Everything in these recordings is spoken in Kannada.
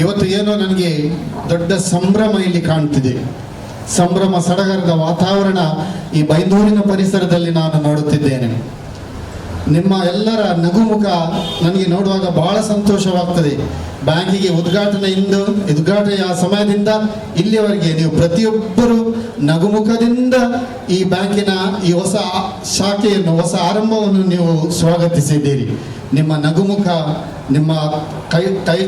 ಇವತ್ತು ಏನೋ ನನಗೆ ದೊಡ್ಡ ಸಂಭ್ರಮ ಇಲ್ಲಿ ಕಾಣ್ತಿದೆ. ಸಂಭ್ರಮ ಸಡಗರದ ವಾತಾವರಣ ಈ ಬೈಂದೂರಿನ ಪರಿಸರದಲ್ಲಿ ನಾನು ನೋಡುತ್ತಿದ್ದೇನೆ. ನಿಮ್ಮ ಎಲ್ಲರ ನಗುಮುಖ ನನಗೆ ನೋಡುವಾಗ ಬಹಳ ಸಂತೋಷವಾಗ್ತದೆ. ಬ್ಯಾಂಕಿಗೆ ಉದ್ಘಾಟನೆಯಿಂದ ಉದ್ಘಾಟನೆಯ ಸಮಯದಿಂದ ಇಲ್ಲಿಯವರೆಗೆ ನೀವು ಪ್ರತಿಯೊಬ್ಬರು ನಗುಮುಖದಿಂದ ಈ ಬ್ಯಾಂಕಿನ ಈ ಹೊಸ ಶಾಖೆಯನ್ನು, ಹೊಸ ಆರಂಭವನ್ನು ನೀವು ಸ್ವಾಗತಿಸಿದ್ದೀರಿ. ನಿಮ್ಮ ನಗುಮುಖ ನಿಮ್ಮ ಕೈ ಕೈ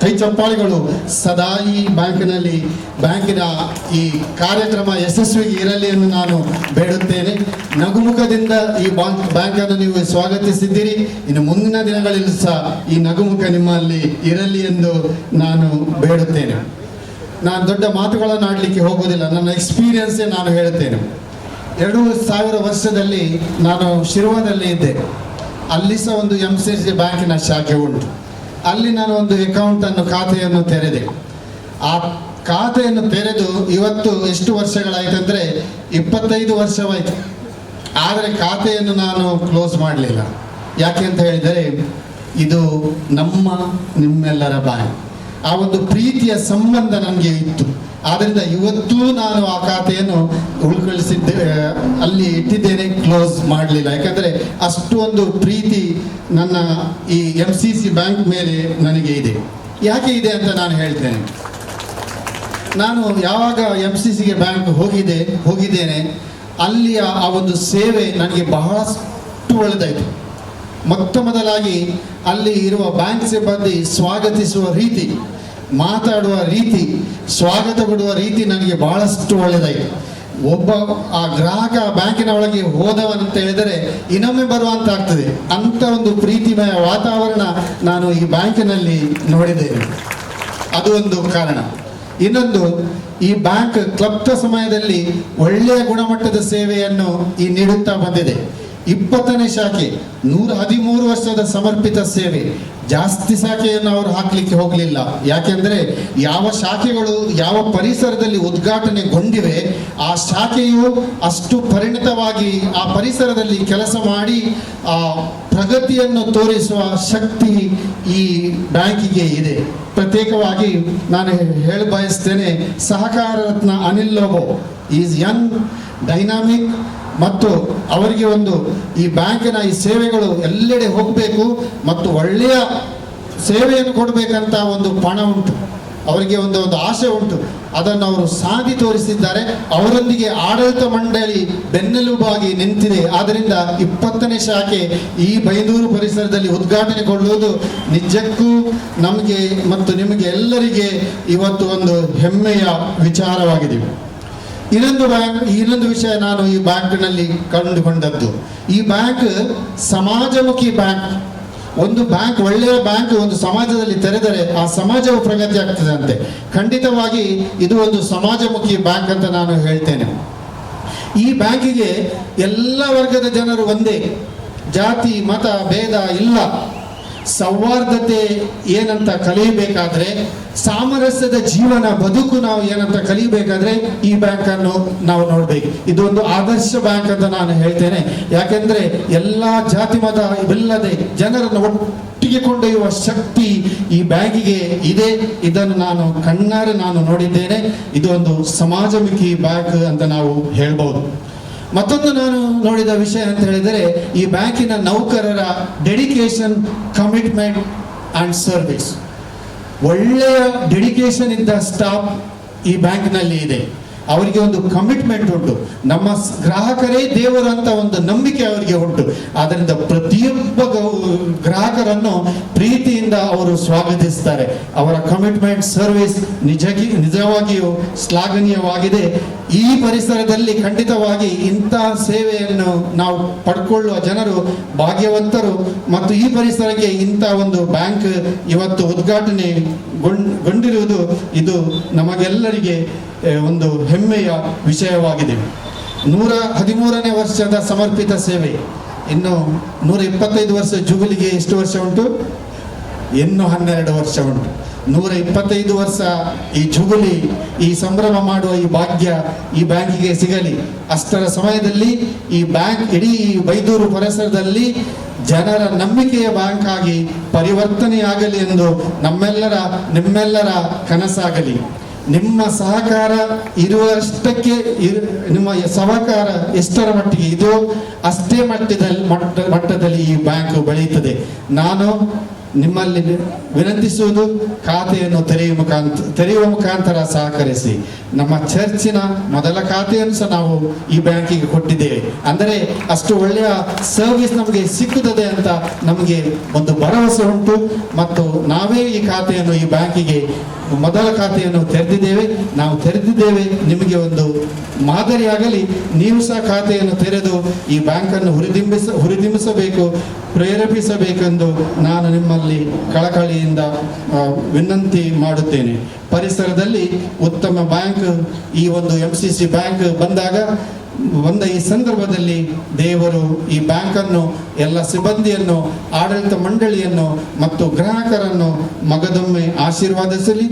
ಕೈ ಚಪ್ಪಾಳಿಗಳು ಸದಾ ಈ ಬ್ಯಾಂಕಿನಲ್ಲಿ, ಬ್ಯಾಂಕಿನ ಈ ಕಾರ್ಯಕ್ರಮ ಯಶಸ್ವಿಗೆ ಇರಲಿ ಎಂದು ನಾನು ಬೇಡುತ್ತೇನೆ. ನಗುಮುಖದಿಂದ ಈ ಬ್ಯಾಂಕ್, ಬ್ಯಾಂಕನ್ನು ನೀವು ಸ್ವಾಗತಿಸಿದ್ದೀರಿ. ಇನ್ನು ಮುಂದಿನ ದಿನಗಳಲ್ಲಿ ಸಹ ಈ ನಗುಮುಖ ನಿಮ್ಮಲ್ಲಿ ಇರಲಿ ಎಂದು ನಾನು ಬೇಡುತ್ತೇನೆ. ನಾನು ದೊಡ್ಡ ಮಾತುಗಳನ್ನು ಆಡಲಿಕ್ಕೆ ಹೋಗೋದಿಲ್ಲ ನನ್ನ ಎಕ್ಸ್ಪೀರಿಯನ್ಸೇ ನಾನು ಹೇಳುತ್ತೇನೆ. ಎರಡು ಸಾವಿರ ವರ್ಷದಲ್ಲಿ ನಾನು ಶಿರುವದಲ್ಲಿ ಇದ್ದೆ. ಅಲ್ಲಿ ಸಹ ಒಂದು ಎಂ ಸಿ ಸಿ ಬ್ಯಾಂಕಿನ ಶಾಖೆ ಉಂಟು. ಅಲ್ಲಿ ನಾನು ಒಂದು ಅಕೌಂಟನ್ನು ಖಾತೆಯನ್ನು ತೆರೆದೆ. ಆ ಖಾತೆಯನ್ನು ತೆರೆದು ಇವತ್ತು ಎಷ್ಟು ವರ್ಷಗಳಾಯ್ತಂದ್ರೆ ಇಪ್ಪತ್ತೈದು ವರ್ಷವಾಯಿತು. ಆದರೆ ಖಾತೆಯನ್ನು ನಾನು ಕ್ಲೋಸ್ ಮಾಡಲಿಲ್ಲ. ಯಾಕೆ ಅಂತ ಹೇಳಿದರೆ, ಇದು ನಮ್ಮ ನಿಮ್ಮೆಲ್ಲರ ಬ್ಯಾಂಕ್ ಆ ಒಂದು ಪ್ರೀತಿಯ ಸಂಬಂಧ ನನಗೆ ಇತ್ತು. ಆದ್ದರಿಂದ ಇವತ್ತು ನಾನು ಆ ಖಾತೆಯನ್ನು ಉಳ್ಕೊಳಿಸಿದ್ದೆ ಅಲ್ಲಿ ಇಟ್ಟಿದ್ದೇನೆ, ಕ್ಲೋಸ್ ಮಾಡಲಿಲ್ಲ. ಯಾಕಂದ್ರೆ ಅಷ್ಟು ಒಂದು ಪ್ರೀತಿ ನನ್ನ ಈ ಎಂ ಸಿ ಸಿ ಬ್ಯಾಂಕ್ ಮೇಲೆ ನನಗೆ ಇದೆ. ಯಾಕೆ ಇದೆ ಅಂತ ನಾನು ಹೇಳ್ತೇನೆ. ನಾನು ಯಾವಾಗ ಎಂ ಸಿ ಸಿಗೆ ಬ್ಯಾಂಕ್ ಹೋಗಿದೆ, ಹೋಗಿದ್ದೇನೆ, ಅಲ್ಲಿಯ ಆ ಒಂದು ಸೇವೆ ನನಗೆ ಬಹಳಷ್ಟು ಒಳ್ಳೆದಾಯಿತು. ಮೊತ್ತ ಮೊದಲಾಗಿ ಅಲ್ಲಿ ಇರುವ ಬ್ಯಾಂಕ್ ಸಿಬ್ಬಂದಿ ಸ್ವಾಗತಿಸುವ ರೀತಿ ಮಾತಾಡುವ ರೀತಿ ಸ್ವಾಗತ ಕೊಡುವ ರೀತಿ ನನಗೆ ಬಹಳಷ್ಟು ಒಳ್ಳೆಯದಾಯಿತು ಒಬ್ಬ ಆ ಗ್ರಾಹಕ ಬ್ಯಾಂಕಿನ ಒಳಗೆ ಹೋದವನಂತ ಹೇಳಿದರೆ ಇನ್ನೊಮ್ಮೆ ಬರುವಂತ ಆಗ್ತದೆ ಅಂತ ಒಂದು ಪ್ರೀತಿಮಯ ವಾತಾವರಣ ನಾನು ಈ ಬ್ಯಾಂಕಿನಲ್ಲಿ ನೋಡಿದ್ದೇನೆ. ಅದು ಒಂದು ಕಾರಣ. ಇನ್ನೊಂದು, ಈ ಬ್ಯಾಂಕ್ ಕ್ಲಪ್ತ ಸಮಯದಲ್ಲಿ ಒಳ್ಳೆಯ ಗುಣಮಟ್ಟದ ಸೇವೆಯನ್ನು ಈ ನೀಡುತ್ತಾ ಬಂದಿದೆ. ಇಪ್ಪತ್ತನೇ ಶಾಖೆ, ನೂರ ಹದಿಮೂರು ವರ್ಷದ ಸಮರ್ಪಿತ ಸೇವೆ. ಜಾಸ್ತಿ ಶಾಖೆಯನ್ನು ಅವರು ಹಾಕಲಿಕ್ಕೆ ಹೋಗಲಿಲ್ಲ. ಯಾಕೆಂದ್ರೆ ಯಾವ ಶಾಖೆಗಳು ಯಾವ ಪರಿಸರದಲ್ಲಿ ಉದ್ಘಾಟನೆಗೊಂಡಿವೆ, ಆ ಶಾಖೆಯು ಅಷ್ಟು ಪರಿಣಿತವಾಗಿ ಆ ಪರಿಸರದಲ್ಲಿ ಕೆಲಸ ಮಾಡಿ, ಆ ಪ್ರಗತಿಯನ್ನು ತೋರಿಸುವ ಶಕ್ತಿ ಈ ಬ್ಯಾಂಕಿಗೆ ಇದೆ. ಪ್ರತ್ಯೇಕವಾಗಿ ನಾನು ಹೇಳ ಬಯಸ್ತೇನೆ, Sahakara Ratna Anil Lobo is young, dynamic ಮತ್ತು ಅವರಿಗೆ ಒಂದು ಈ ಬ್ಯಾಂಕಿನ ಈ ಸೇವೆಗಳು ಎಲ್ಲೆಡೆ ಹೋಗಬೇಕು ಮತ್ತು ಒಳ್ಳೆಯ ಸೇವೆಯನ್ನು ಕೊಡಬೇಕಂತ ಒಂದು ಪಣ ಉಂಟು. ಅವರಿಗೆ ಒಂದು ಒಂದು ಆಸೆ ಉಂಟು. ಅದನ್ನು ಅವರು ಸಾಧಿ ತೋರಿಸಿದ್ದಾರೆ. ಅವರೊಂದಿಗೆ ಆಡಳಿತ ಮಂಡಳಿ ಬೆನ್ನೆಲುಬಾಗಿ ನಿಂತಿದೆ. ಆದ್ದರಿಂದ ಇಪ್ಪತ್ತನೇ ಶಾಖೆ ಈ ಬೈಂದೂರು ಪರಿಸರದಲ್ಲಿ ಉದ್ಘಾಟನೆಗೊಳ್ಳುವುದು ನಿಜಕ್ಕೂ ನಮಗೆ ಮತ್ತು ನಿಮಗೆ ಎಲ್ಲರಿಗೆ ಇವತ್ತು ಒಂದು ಹೆಮ್ಮೆಯ ವಿಚಾರವಾಗಿದೆ. ಇನ್ನೊಂದು ಬ್ಯಾಂಕ್ ಇನ್ನೊಂದು ವಿಷಯ ನಾನು ಈ ಬ್ಯಾಂಕ್ನಲ್ಲಿ ಕಂಡುಕೊಂಡದ್ದು. ಈ ಬ್ಯಾಂಕ್ ಸಮಾಜಮುಖಿ ಬ್ಯಾಂಕ್. ಒಂದು ಬ್ಯಾಂಕ್, ಒಳ್ಳೆಯ ಬ್ಯಾಂಕ್ ಒಂದು ಸಮಾಜದಲ್ಲಿ ತೆರೆದರೆ ಆ ಸಮಾಜವು ಪ್ರಗತಿ ಆಗ್ತದೆ ಅಂತೆ ಖಂಡಿತವಾಗಿ ಇದು ಒಂದು ಸಮಾಜಮುಖಿ ಬ್ಯಾಂಕ್ ಅಂತ ನಾನು ಹೇಳ್ತೇನೆ. ಈ ಬ್ಯಾಂಕಿಗೆ ಎಲ್ಲ ವರ್ಗದ ಜನರು ಒಂದೇ. ಜಾತಿ, ಮತ, ಭೇದ ಇಲ್ಲ. ಸೌಹಾರ್ದತೆ ಏನಂತ ಕಲಿಯಬೇಕಾದ್ರೆ ಸಾಮರಸ್ಯದ ಜೀವನ ಬದುಕು ನಾವು ಏನಂತ ಕಲಿಯಬೇಕಾದ್ರೆ ಈ ಬ್ಯಾಂಕ್ ಅನ್ನು ನಾವು ನೋಡ್ಬೇಕು. ಇದೊಂದು ಆದರ್ಶ ಬ್ಯಾಂಕ್ ಅಂತ ನಾನು ಹೇಳ್ತೇನೆ. ಯಾಕೆಂದ್ರೆ ಎಲ್ಲಾ ಜಾತಿ ಮತ ಇವೆಲ್ಲದೆ ಜನರನ್ನು ಒಟ್ಟಿಗೆ ಕೊಂಡೊಯ್ಯುವ ಶಕ್ತಿ ಈ ಬ್ಯಾಂಕಿಗೆ ಇದೆ. ಇದನ್ನು ನಾನು ಕಣ್ಣಾರೆ ನಾನು ನೋಡಿದ್ದೇನೆ. ಇದೊಂದು ಸಮಾಜಮುಖಿ ಬ್ಯಾಂಕ್ ಅಂತ ನಾವು ಹೇಳ್ಬೋದು. ಮತ್ತೊಂದು ನಾನು ನೋಡಿದ ವಿಷಯ ಅಂತ ಹೇಳಿದರೆ, ಈ ಬ್ಯಾಂಕಿನ ನೌಕರರ ಡೆಡಿಕೇಶನ್ ಕಮಿಟ್ಮೆಂಟ್ ಅಂಡ್ ಸರ್ವಿಸ್ ಒಳ್ಳೆಯ ಡೆಡಿಕೇಶನ್ ಇಂದ ಸ್ಟಾಫ್ ಈ ಬ್ಯಾಂಕ್ನಲ್ಲಿ ಇದೆ. ಅವರಿಗೆ ಒಂದು ಕಮಿಟ್ಮೆಂಟ್ ಉಂಟು. ನಮ್ಮ ಗ್ರಾಹಕರೇ ದೇವರು ಅಂತ ಒಂದು ನಂಬಿಕೆ ಅವರಿಗೆ ಉಂಟು. ಆದ್ದರಿಂದ ಪ್ರತಿಯೊಬ್ಬ ಗ್ರಾಹಕರನ್ನು ಪ್ರೀತಿಯಿಂದ ಅವರು ಸ್ವಾಗತಿಸ್ತಾರೆ. ಅವರ ಕಮಿಟ್ಮೆಂಟ್ ಸರ್ವಿಸ್ ನಿಜಗಿ, ನಿಜವಾಗಿಯೂ ಶ್ಲಾಘನೀಯವಾಗಿದೆ. ಈ ಪರಿಸರದಲ್ಲಿ ಖಂಡಿತವಾಗಿ ಇಂತಹ ಸೇವೆಯನ್ನು ನಾವು ಪಡ್ಕೊಳ್ಳುವ ಜನರು ಭಾಗ್ಯವಂತರು. ಮತ್ತು ಈ ಪರಿಸರಕ್ಕೆ ಇಂಥ ಒಂದು ಬ್ಯಾಂಕ್ ಇವತ್ತು ಉದ್ಘಾಟನೆ ಗೊಂಡಿರುವುದು ಇದು ನಮಗೆಲ್ಲರಿಗೆ ಒಂದು ಹೆಮ್ಮೆಯ ವಿಷಯವಾಗಿದೆ. ನೂರ ಹದಿಮೂರನೇ ವರ್ಷದ ಸಮರ್ಪಿತ ಸೇವೆ. ಇನ್ನು ನೂರ ಇಪ್ಪತ್ತೈದು ವರ್ಷ ಜುಬಿಲಿಗೆ ಎಷ್ಟು ವರ್ಷ ಉಂಟು? ಇನ್ನು ಹನ್ನೆರಡು ವರ್ಷ ಉಂಟು. ನೂರ ಇಪ್ಪತ್ತೈದು ವರ್ಷ ಈ ಜುಗುಲಿ, ಈ ಸಂಭ್ರಮ ಮಾಡುವ ಈ ಭಾಗ್ಯ ಈ ಬ್ಯಾಂಕಿಗೆ ಸಿಗಲಿ. ಅಷ್ಟರ ಸಮಯದಲ್ಲಿ ಈ ಬ್ಯಾಂಕ್ ಇಡೀ ಬೈದೂರು ಪರಿಸರದಲ್ಲಿ ಜನರ ನಂಬಿಕೆಯ ಬ್ಯಾಂಕ್ ಆಗಿ ಪರಿವರ್ತನೆಯಾಗಲಿ ಎಂದು ನಮ್ಮೆಲ್ಲರ, ನಿಮ್ಮೆಲ್ಲರ ಕನಸಾಗಲಿ. ನಿಮ್ಮ ಸಹಕಾರ ಇರುವಷ್ಟಕ್ಕೆ ಇರು- ನಿಮ್ಮ ಸಹಕಾರ ಎಷ್ಟರ ಮಟ್ಟಿಗೆ ಇದೋ ಅಷ್ಟೇ ಮಟ್ಟದಲ್ಲಿ ಮಟ್ಟ, ಮಟ್ಟದಲ್ಲಿ ಈ ಬ್ಯಾಂಕ್ ಬೆಳೆಯುತ್ತದೆ. ನಾನು ನಿಮ್ಮಲ್ಲಿ ವಿನಂತಿಸುವುದು ಖಾತೆಯನ್ನು ತೆರೆಯುವ ಮುಖಾಂತರ ತೆರೆಯುವ ಮುಖಾಂತರ ಸಹಕರಿಸಿ. ನಮ್ಮ ಚರ್ಚಿನ ಮೊದಲ ಖಾತೆಯನ್ನು ಸಹ ನಾವು ಈ ಬ್ಯಾಂಕಿಗೆ ಕೊಟ್ಟಿದ್ದೇವೆ. ಅಂದರೆ ಅಷ್ಟು ಒಳ್ಳೆಯ ಸರ್ವಿಸ್ ನಮಗೆ ಸಿಕ್ಕುತ್ತದೆ ಅಂತ ನಮಗೆ ಒಂದು ಭರವಸೆ ಉಂಟು. ಮತ್ತು ನಾವೇ ಈ ಖಾತೆಯನ್ನು ಈ ಬ್ಯಾಂಕಿಗೆ ಮೊದಲ ಖಾತೆಯನ್ನು ತೆರೆದಿದ್ದೇವೆ. ನಾವು ತೆರೆದಿದ್ದೇವೆ. ನಿಮಗೆ ಒಂದು ಮಾದರಿಯಾಗಲಿ. ನೀವು ಸಹ ಖಾತೆಯನ್ನು ತೆರೆದು ಈ ಬ್ಯಾಂಕನ್ನು ಹುರಿದಿಂಬಿಸ ಹುರಿದಿಂಬಿಸಬೇಕು, ಪ್ರೇರೇಪಿಸಬೇಕೆಂದು ನಾನು ನಿಮ್ಮಲ್ಲಿ ಕಳಕಳಿಯಿಂದ ವಿನಂತಿ ಮಾಡುತ್ತೇನೆ. ಪರಿಸರದಲ್ಲಿ ಉತ್ತಮ ಬ್ಯಾಂಕ್, ಈ ಒಂದು ಎಂ ಸಿ ಸಿ ಬ್ಯಾಂಕ್ ಬಂದಾಗ, ಬಂದ ಈ ಸಂದರ್ಭದಲ್ಲಿ ದೇವರು ಈ ಬ್ಯಾಂಕನ್ನು, ಎಲ್ಲ ಸಿಬ್ಬಂದಿಯನ್ನು, ಆಡಳಿತ ಮಂಡಳಿಯನ್ನು ಮತ್ತು ಗ್ರಾಹಕರನ್ನು ಮಗದೊಮ್ಮೆ ಆಶೀರ್ವಾದಿಸಲಿ.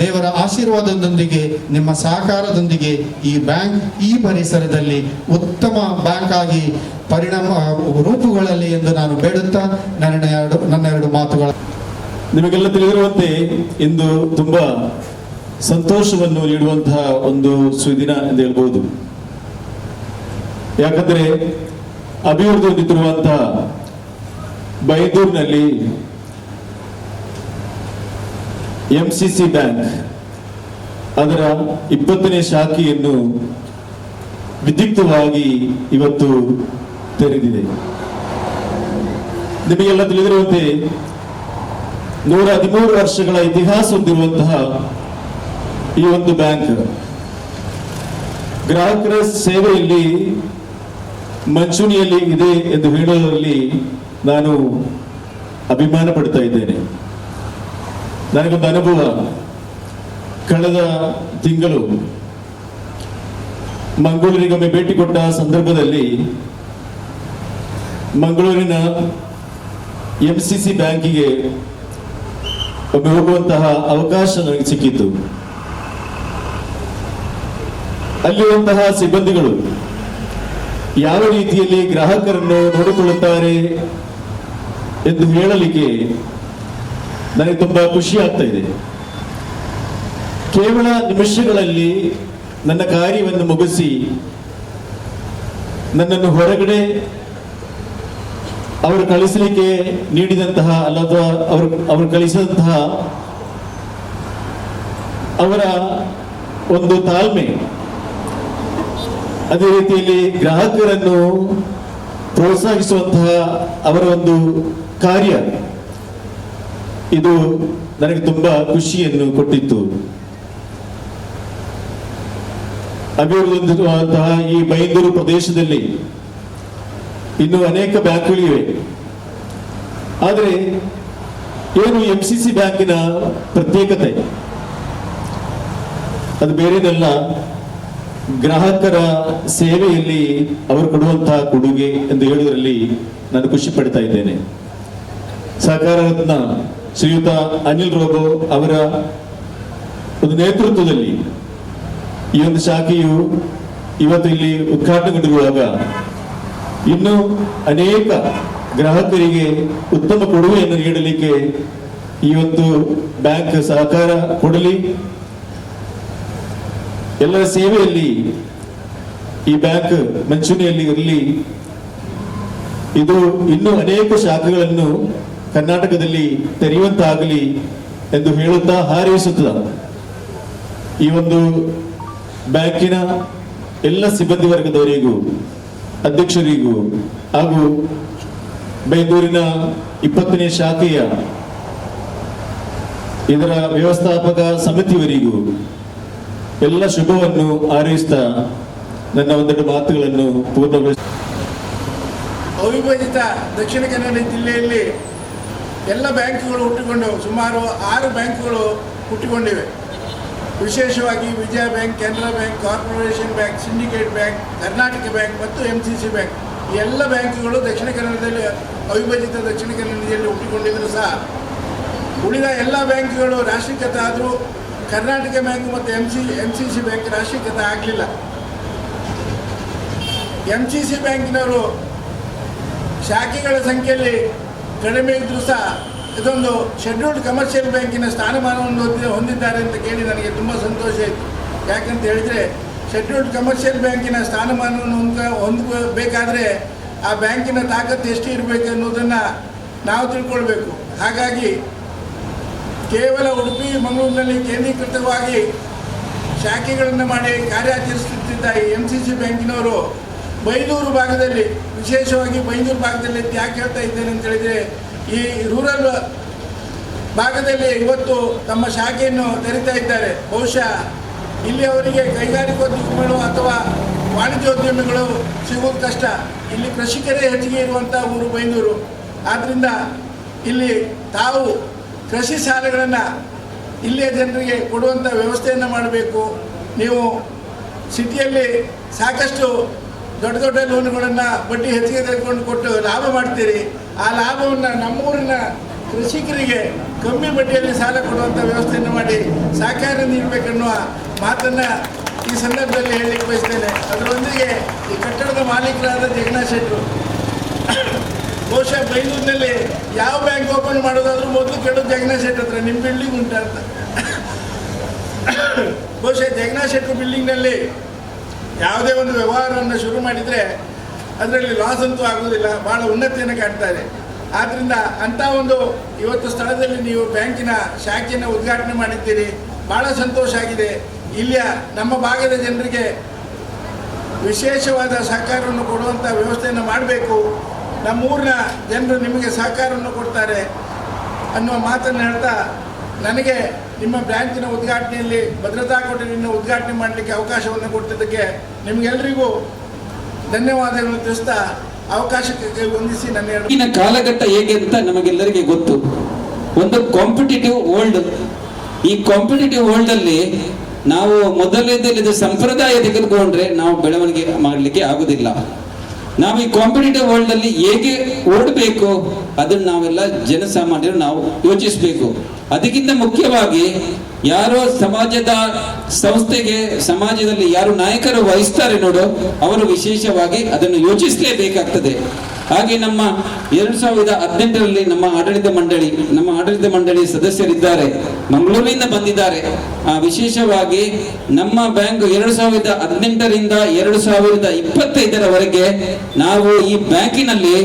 ದೇವರ ಆಶೀರ್ವಾದದೊಂದಿಗೆ, ನಿಮ್ಮ ಸಹಕಾರದೊಂದಿಗೆ ಈ ಬ್ಯಾಂಕ್, ಈ ಪರಿಸರದಲ್ಲಿ ಉತ್ತಮ ಬ್ಯಾಂಕ್ ಆಗಿ ಪರಿಣಾಮ, ರೂಪುಗಳಲ್ಲಿ ಎಂದು ನಾನು ಬೇಡುತ್ತಾ, ನನ್ನ ಎರಡು ನನ್ನ ಎರಡು ಮಾತುಗಳು ನಿಮಗೆಲ್ಲ ತಿಳಿದಿರುವಂತೆ ಇಂದು ತುಂಬಾ ಸಂತೋಷವನ್ನು ನೀಡುವಂತಹ ಒಂದು ಸುದಿನ ಎಂದು ಹೇಳ್ಬೋದು. ಯಾಕಂದ್ರೆ ಅಭಿವೃದ್ಧಿ ಹೊಂದುತ್ತಿರುವಂತಹ ಬೈದೂರಿನಲ್ಲಿ ಎಂ ಬ್ಯಾಂಕ್ ಅದರ ಇಪ್ಪತ್ತನೇ ಶಾಖೆಯನ್ನು ವಿದ್ಯುಕ್ತವಾಗಿ ಇವತ್ತು ತೆರೆದಿದೆ. ನಿಮಗೆಲ್ಲ ತಿಳಿದಿರುವಂತೆ ನೂರ ಹದಿಮೂರು ವರ್ಷಗಳ ಇತಿಹಾಸ ಹೊಂದಿರುವಂತಹ ಈ ಒಂದು ಬ್ಯಾಂಕ್. ಗ್ರಾಹಕರ ಸೇವೆಯಲ್ಲಿ ಮಂಚೂಣಿಯಲ್ಲಿ ಇದೆ ಎಂದು ಹೇಳುವುದರಲ್ಲಿ ನಾನು ಅಭಿಮಾನ ಪಡ್ತಾ ಇದ್ದೇನೆ. ನನಗೊಂದು ಅನುಭವ. ಕಳೆದ ತಿಂಗಳು ಮಂಗಳೂರಿಗೊಮ್ಮೆ ಭೇಟಿ ಕೊಟ್ಟ ಸಂದರ್ಭದಲ್ಲಿ ಮಂಗಳೂರಿನ ಎಂ ಸಿ ಸಿ ಬ್ಯಾಂಕಿಗೆ ಒಮ್ಮೆ ಹೋಗುವಂತಹ ಅವಕಾಶ ನನಗೆ ಸಿಕ್ಕಿತ್ತು. ಅಲ್ಲಿರುವಂತಹ ಸಿಬ್ಬಂದಿಗಳು ಯಾವ ರೀತಿಯಲ್ಲಿ ಗ್ರಾಹಕರನ್ನು ನೋಡಿಕೊಳ್ಳುತ್ತಾರೆ ಎಂದು ಹೇಳಲಿಕ್ಕೆ ನನಗೆ ತುಂಬಾ ಖುಷಿ ಆಗ್ತಾ ಇದೆ. ಕೇವಲ ನಿಮಿಷಗಳಲ್ಲಿ ನನ್ನ ಕಾರ್ಯವನ್ನು ಮುಗಿಸಿ ನನ್ನನ್ನು ಹೊರಗಡೆ ಅವರು ಕಳಿಸಲಿಕ್ಕೆ ನೀಡಿದಂತಹ ಅಲ್ಲದ ಅವರು ಅವರು ಕಳಿಸಿದಂತಹ ಅವರ ಒಂದು ತಾಳ್ಮೆ, ಅದೇ ರೀತಿಯಲ್ಲಿ ಗ್ರಾಹಕರನ್ನು ಪ್ರೋತ್ಸಾಹಿಸುವಂತಹ ಅವರ ಒಂದು ಕಾರ್ಯ. ಇದು ನನಗೆ ತುಂಬಾ ಖುಷಿಯನ್ನು ಕೊಟ್ಟಿತ್ತು. ಅಭಿವೃದ್ಧಿ ಈ ಬೈಂದೂರು ಪ್ರದೇಶದಲ್ಲಿ ಇನ್ನು ಅನೇಕ ಬ್ಯಾಂಕ್ಗಳಿವೆ. ಆದರೆ ಏನು ಎಂ ಸಿ ಸಿ ಬ್ಯಾಂಕಿನ ಪ್ರತ್ಯೇಕತೆ? ಅದು ಬೇರೆದಲ್ಲ ಗ್ರಾಹಕರ ಸೇವೆಯಲ್ಲಿ ಅವರು ಕೊಡುವಂತಹ ಕೊಡುಗೆ ಎಂದು ಹೇಳುವುದರಲ್ಲಿ ನಾನು ಖುಷಿ ಪಡ್ತಾ ಇದ್ದೇನೆ. ಸಹಕಾರ ರತ್ನ ಶ್ರೀಯುತ ಅನಿಲ್ ರೋಬೋ ಅವರ ಒಂದು ನೇತೃತ್ವದಲ್ಲಿ ಈ ಒಂದು ಶಾಖೆಯು ಇವತ್ತು ಇಲ್ಲಿ ಉದ್ಘಾಟನೆಗೊಂಡಿರುವಾಗ ಇನ್ನು ಅನೇಕ ಗ್ರಾಹಕರಿಗೆ ಉತ್ತಮ ಕೊಡುಗೆಯನ್ನು ನೀಡಲಿಕ್ಕೆ ಈ ಬ್ಯಾಂಕ್ ಸಹಕಾರ ಕೊಡಲಿ. ಎಲ್ಲರ ಸೇವೆಯಲ್ಲಿ ಈ ಬ್ಯಾಂಕ್ ಮಂಚೂಣಿಯಲ್ಲಿ ಇರಲಿ ಇದು ಇನ್ನೂ ಅನೇಕ ಶಾಖೆಗಳನ್ನು ಕರ್ನಾಟಕದಲ್ಲಿ ತೆರೆಯುವಂತಾಗಲಿ ಎಂದು ಹೇಳುತ್ತಾ ಹಾರೈಸುತ್ತ ಈ ಒಂದು ಬ್ಯಾಂಕಿನ ಎಲ್ಲ ಸಿಬ್ಬಂದಿ ವರ್ಗದವರಿಗೂ, ಅಧ್ಯಕ್ಷರಿಗೂ ಹಾಗೂ ಬೆಂಗಳೂರಿನ ಇಪ್ಪತ್ತನೇ ಶಾಖೆಯ ಇದರ ವ್ಯವಸ್ಥಾಪಕ ಸಮಿತಿಯವರಿಗೂ ಎಲ್ಲ ಶುಭವನ್ನು ಹಾರೈಸ್ತಾ ನನ್ನ ಒಂದೆರಡು ಮಾತುಗಳನ್ನು ಪೂರ್ಣಗೊಳಿಸ ಅವಿಭಜಿತ ದಕ್ಷಿಣ ಕನ್ನಡ ಜಿಲ್ಲೆಯಲ್ಲಿ ಎಲ್ಲ ಬ್ಯಾಂಕುಗಳು ಹುಟ್ಟಿಕೊಂಡವು. ಸುಮಾರು ಆರು ಬ್ಯಾಂಕ್ಗಳು ಹುಟ್ಟಿಕೊಂಡಿವೆ. ವಿಶೇಷವಾಗಿ Vijaya Bank, Canara Bank, Corporation Bank, Syndicate Bank, Karnataka Bank ಮತ್ತು ಎಂ ಸಿ ಸಿ ಬ್ಯಾಂಕ್. ಎಲ್ಲ ಬ್ಯಾಂಕುಗಳು ದಕ್ಷಿಣ ಕನ್ನಡದಲ್ಲಿ ಅವಿಭಜಿತ ದಕ್ಷಿಣ ಕನ್ನಡ ಜಿಲ್ಲೆಯಲ್ಲಿ ಹುಟ್ಟಿಕೊಂಡಿದ್ದರೂ ಸಹ ಉಳಿದ ಎಲ್ಲ ಬ್ಯಾಂಕ್ಗಳು ರಾಷ್ಟ್ರೀಕೃತ ಆದರೂ ಕರ್ನಾಟಕ ಬ್ಯಾಂಕ್ ಮತ್ತು M C M C C Bank ರಾಷ್ಟ್ರೀಕೃತ ಆಗಲಿಲ್ಲ. ಎಂ ಸಿ ಸಿ ಬ್ಯಾಂಕಿನವರು ಶಾಖೆಗಳ ಸಂಖ್ಯೆಯಲ್ಲಿ ಕಡಿಮೆ ಇದ್ದರೂ ಸಹ ಇದೊಂದು ಶೆಡ್ಯೂಲ್ಡ್ ಕಮರ್ಷಿಯಲ್ ಬ್ಯಾಂಕಿನ ಸ್ಥಾನಮಾನವನ್ನು ಹೊಂದಿ- ಹೊಂದಿದ್ದಾರೆ ಅಂತ ಕೇಳಿ ನನಗೆ ತುಂಬ ಸಂತೋಷ ಆಯಿತು. ಯಾಕಂತ ಹೇಳಿದರೆ ಶೆಡ್ಯೂಲ್ಡ್ ಕಮರ್ಷಿಯಲ್ ಬ್ಯಾಂಕಿನ ಸ್ಥಾನಮಾನವನ್ನು ಹೊಂದ ಹೊಂದಬೇಕಾದ್ರೆ ಆ ಬ್ಯಾಂಕಿನ ತಾಕತ್ತು ಎಷ್ಟು ಇರಬೇಕು ಅನ್ನೋದನ್ನು ನಾವು ತಿಳ್ಕೊಳ್ಬೇಕು. ಹಾಗಾಗಿ ಕೇವಲ ಉಡುಪಿ, ಮಂಗಳೂರಿನಲ್ಲಿ ಕೇಂದ್ರೀಕೃತವಾಗಿ ಶಾಖೆಗಳನ್ನು ಮಾಡಿ ಕಾರ್ಯಾಚರಿಸುತ್ತಿದ್ದ ಎಂ ಸಿ ಸಿ ಬ್ಯಾಂಕಿನವರು ಬೈಂದೂರು ಭಾಗದಲ್ಲಿ, ವಿಶೇಷವಾಗಿ ಬೈಂದೂರು ಭಾಗದಲ್ಲಿ ಯಾಕೆ ಹೇಳ್ತಾ ಇದ್ದೇನೆ ಅಂತ ಹೇಳಿದರೆ, ಈ ರೂರಲ್ ಭಾಗದಲ್ಲಿ ಇವತ್ತು ತಮ್ಮ ಶಾಖೆಯನ್ನು ತೆರಿತಾ ಇದ್ದಾರೆ. ಬಹುಶಃ ಇಲ್ಲಿ ಅವರಿಗೆ ಕೈಗಾರಿಕೋದ್ಯಮಗಳು ಅಥವಾ ವಾಣಿಜ್ಯೋದ್ಯಮಿಗಳು ಸಿಗುವುದು ಕಷ್ಟ. ಇಲ್ಲಿ ಕೃಷಿಕರೇ ಹೆಚ್ಚಿಗೆ ಇರುವಂಥ ಊರು ಬೈಂದೂರು ಆದ್ದರಿಂದ ಇಲ್ಲಿ ತಾವು ಕೃಷಿ ಸಾಲಗಳನ್ನು ಇಲ್ಲಿಯ ಜನರಿಗೆ ಕೊಡುವಂಥ ವ್ಯವಸ್ಥೆಯನ್ನು ಮಾಡಬೇಕು. ನೀವು ಸಿಟಿಯಲ್ಲಿ ಸಾಕಷ್ಟು ದೊಡ್ಡ ದೊಡ್ಡ ಲೋನ್ಗಳನ್ನು ಬಡ್ಡಿ ಹೆಚ್ಚಿಗೆ ತೆಗೆದುಕೊಂಡು ಕೊಟ್ಟು ಲಾಭ ಮಾಡ್ತೀರಿ. ಆ ಲಾಭವನ್ನು ನಮ್ಮೂರಿನ ಕೃಷಿಕರಿಗೆ ಕಮ್ಮಿ ಬಡ್ಡಿಯಲ್ಲಿ ಸಾಲ ಕೊಡುವಂಥ ವ್ಯವಸ್ಥೆಯನ್ನು ಮಾಡಿ ಸಹಕಾರ ನೀಡಬೇಕನ್ನುವ ಮಾತನ್ನು ಈ ಸಂದರ್ಭದಲ್ಲಿ ಹೇಳಲಿಕ್ಕೆ ಬಯಸ್ತೇನೆ. ಅದರೊಂದಿಗೆ ಈ ಕಟ್ಟಡದ ಮಾಲೀಕರಾದ ಜಗನ್ನಾಥ್ ಶೆಟ್ಟರು ಬಹುಶಃ ಬೈಲೂರಿನಲ್ಲಿ ಯಾವ ಬ್ಯಾಂಕ್ ಓಪನ್ ಮಾಡೋದಾದ್ರೂ ಮೊದಲು ಕೇಳೋದು ಜಗನ್ನಾಥ್ ಶೆಟ್ಟಿ ಹತ್ರ. ನಿಮ್ಮ ಬಿಲ್ಡಿಂಗ್ ಉಂಟಾ ಅಂತ ಬಹುಶಃ ಜಗನ್ನಾಥ್ ಶೆಟ್ಟಿ ಬಿಲ್ಡಿಂಗ್ನಲ್ಲಿ ಯಾವುದೇ ಒಂದು ವ್ಯವಹಾರವನ್ನು ಶುರು ಮಾಡಿದರೆ ಅದರಲ್ಲಿ ಲಾಸ್ ಅಂತೂ ಆಗೋದಿಲ್ಲ ಭಾಳ ಉನ್ನತಿಯನ್ನು ಕಾಣ್ತಾರೆ ಆದ್ದರಿಂದ ಅಂಥ ಒಂದು ಇವತ್ತು ಸ್ಥಳದಲ್ಲಿ ನೀವು ಬ್ಯಾಂಕಿನ ಶಾಖೆಯನ್ನು ಉದ್ಘಾಟನೆ ಮಾಡಿದ್ದೀರಿ ಭಾಳ ಸಂತೋಷ ಆಗಿದೆ. ಇಲ್ಲಿಯ ನಮ್ಮ ಭಾಗದ ಜನರಿಗೆ ವಿಶೇಷವಾದ ಸಹಕಾರವನ್ನು ಕೊಡುವಂಥ ವ್ಯವಸ್ಥೆಯನ್ನು ಮಾಡಬೇಕು. ನಮ್ಮೂರಿನ ಜನರು ನಿಮಗೆ ಸಹಕಾರವನ್ನು ಕೊಡ್ತಾರೆ ಅನ್ನುವ ಮಾತನ್ನು ಹೇಳ್ತಾ ನನಗೆ ನಿಮ್ಮ ಬ್ಯಾಂಕಿನ ಉದ್ಘಾಟನೆಯಲ್ಲಿ ಭದ್ರತಾ ಕೊಠಡಿಯನ್ನು ಉದ್ಘಾಟನೆ ಮಾಡಲಿಕ್ಕೆ ಅವಕಾಶವನ್ನು ಕೊಟ್ಟಿದ್ದಕ್ಕೆ ನಿಮಗೆಲ್ಲರಿಗೂ ಧನ್ಯವಾದಗಳು ತಿಳಿಸ್ತಾ ಅವಕಾಶಕ್ಕೆ ಹೊಂದಿಸಿ ನನ್ನ ಈಗಿನ ಕಾಲಘಟ್ಟ ಹೇಗೆ ಅಂತ ನಮಗೆಲ್ಲರಿಗೆ ಗೊತ್ತು. ಒಂದು ಕಾಂಪಿಟೇಟಿವ್ ವರ್ಲ್ಡ್ ಈ ಕಾಂಪಿಟೇಟಿವ್ ವರ್ಲ್ಡ್ ಅಲ್ಲಿ ನಾವು ಮೊದಲನೇದಲ್ಲಿ ಸಂಪ್ರದಾಯ ತೆಗೆದುಕೊಂಡ್ರೆ ನಾವು ಬೆಳವಣಿಗೆ ಮಾಡಲಿಕ್ಕೆ ಆಗುದಿಲ್ಲ. ನಾವು ಈ ಕಾಂಪಿಟೇಟಿವ್ ವರ್ಲ್ಡ್ ಅಲ್ಲಿ ಹೇಗೆ ಓಡಬೇಕು ಅದನ್ನ ನಾವೆಲ್ಲ ಜನಸಾಮಾನ್ಯರು ನಾವು ಯೋಚಿಸಬೇಕು. ಅದಕ್ಕಿಂತ ಮುಖ್ಯವಾಗಿ ಯಾರೋ ಸಮಾಜದ ಸಂಸ್ಥೆಗೆ, ಸಮಾಜದಲ್ಲಿ ಯಾರು ನಾಯಕರು ವಹಿಸ್ತಾರೆ ನೋಡು, ಅವರು ವಿಶೇಷವಾಗಿ ಅದನ್ನು ಯೋಚಿಸಲೇಬೇಕಾಗ್ತದೆ. ಹಾಗೆ ನಮ್ಮ ಎರಡು ಸಾವಿರದ ಹದಿನೆಂಟರಲ್ಲಿ ನಮ್ಮ ಆಡಳಿತ ಮಂಡಳಿ, ನಮ್ಮ ಆಡಳಿತ ಮಂಡಳಿ ಸದಸ್ಯರಿದ್ದಾರೆ, ಮಂಗಳೂರಿನಿಂದ ಬಂದಿದ್ದಾರೆ. ಆ ವಿಶೇಷವಾಗಿ ನಮ್ಮ ಬ್ಯಾಂಕ್ ಎರಡು ಸಾವಿರದ ಹದಿನೆಂಟರಿಂದ ಎರಡು ಸಾವಿರದ ಇಪ್ಪತ್ತೈದರವರೆಗೆ ನಾವು ಈ ಬ್ಯಾಂಕಿನಲ್ಲಿ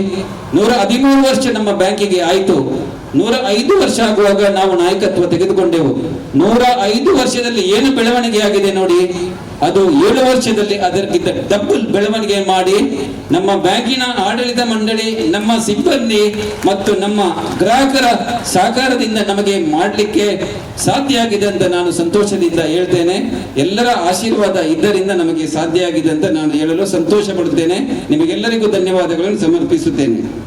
ನೂರ ಹದಿಮೂರು ವರ್ಷ ನಮ್ಮ ಬ್ಯಾಂಕಿಗೆ ಆಯಿತು. ನೂರ ಐದು ವರ್ಷ ಆಗುವಾಗ ನಾವು ನಾಯಕತ್ವ ತೆಗೆದುಕೊಂಡೆವು. ನೂರ ಐದು ವರ್ಷದಲ್ಲಿ ಏನು ಬೆಳವಣಿಗೆ ಆಗಿದೆ ನೋಡಿ, ಅದು ಏಳು ವರ್ಷದಲ್ಲಿ ಅದಕ್ಕಿಂತ ಡಬಲ್ ಬೆಳವಣಿಗೆ ಮಾಡಿ ನಮ್ಮ ಬ್ಯಾಂಕಿನ ಆಡಳಿತ ಮಂಡಳಿ, ನಮ್ಮ ಸಿಬ್ಬಂದಿ ಮತ್ತು ನಮ್ಮ ಗ್ರಾಹಕರ ಸಹಕಾರದಿಂದ ನಮಗೆ ಮಾಡಲಿಕ್ಕೆ ಸಾಧ್ಯ ಆಗಿದೆ ಅಂತ ನಾನು ಸಂತೋಷದಿಂದ ಹೇಳ್ತೇನೆ. ಎಲ್ಲರ ಆಶೀರ್ವಾದ ಇದ್ದರಿಂದ ನಮಗೆ ಸಾಧ್ಯ ಆಗಿದೆ ಅಂತ ನಾನು ಹೇಳಲು ಸಂತೋಷ ಪಡುತ್ತೇನೆ ನಿಮಗೆಲ್ಲರಿಗೂ ಧನ್ಯವಾದಗಳನ್ನು ಸಮರ್ಪಿಸುತ್ತೇನೆ.